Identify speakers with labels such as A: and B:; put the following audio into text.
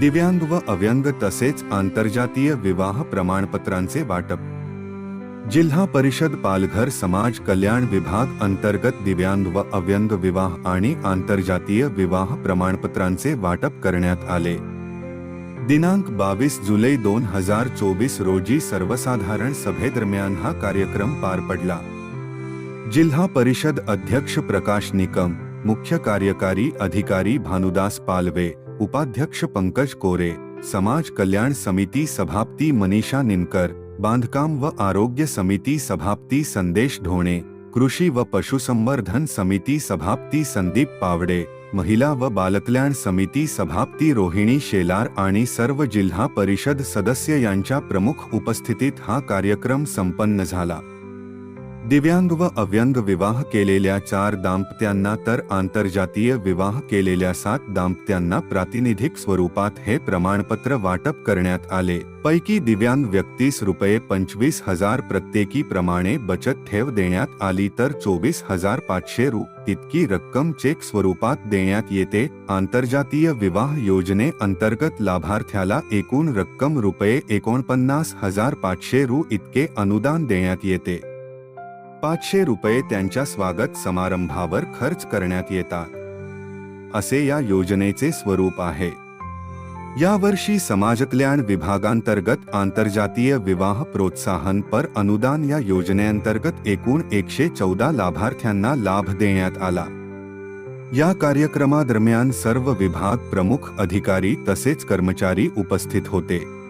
A: दिव्यांग व अव्यंग तसेच आंतरजातीय विवाह प्रमाणपत्रांचे वाटप. जिल्हा परिषद पालघर समाज कल्याण विभाग अंतर्गत दिव्यांग व अव्यंग विवाह आणि आंतरजातीय विवाह प्रमाणपत्रांचे वाटप करण्यात आले. दिनांक बावीस जुलै दोन हजार चोवीस रोजी सर्वसाधारण सभेदरम्यान हा कार्यक्रम पार पडला. जिल्हा परिषद अध्यक्ष प्रकाश निकम मुख्य कार्यकारी अधिकारी भानुदास पालवे उपाध्यक्ष पंकज कोरे समाज कल्याण समिती सभापती मनीषा निमकर बांधकाम व आरोग्य समिती सभापती संदेश ढोणे कृषी व पशुसंवर्धन समिती सभापती संदीप पावडे महिला व बालकल्याण समिती सभापती रोहिणी शेलार आणि सर्व जिल्हा परिषद सदस्य यांच्या प्रमुख उपस्थितीत हा कार्यक्रम संपन्न झाला. दिव्यांग व अव्यंग विवाह केलेल्या चार दाम्पत्यांना तर आंतरजातीय विवाह केलेल्या सात दाम्पत्यांना प्रातिनिधिक स्वरूपात हे प्रमाणपत्र वाटप करण्यात आले. पैकी दिव्यांग व्यक्तीस रुपये पंचवीस हज़ार प्रत्येकी प्रमाणे बचत ठेव देण्यात आली तर चोवीस हज़ार पाचशे रु. इतकी रक्कम चेक स्वरूपात देण्यात येते. आंतरजातीय विवाह योजने अंतर्गत लाभार्थ्याला एकूण रक्कम रुपये एकोणपन्नास हज़ार पाचशे रु. इतके अनुदान देण्यात येते. पाचशे रुपये त्यांच्या स्वागत समारंभावर खर्च करण्यात येतात. असे या योजनेचे स्वरूप आहे. यावर्षी समाजकल्याण विभागांतर्गत आंतरजातीय विवाह प्रोत्साहन पर अनुदान या योजनेअंतर्गत एकूण एकशे चौदा लाभार्थ्यांना लाभ देण्यात आला. या कार्यक्रमादरम्यान सर्व विभाग प्रमुख अधिकारी तसेच कर्मचारी उपस्थित होते.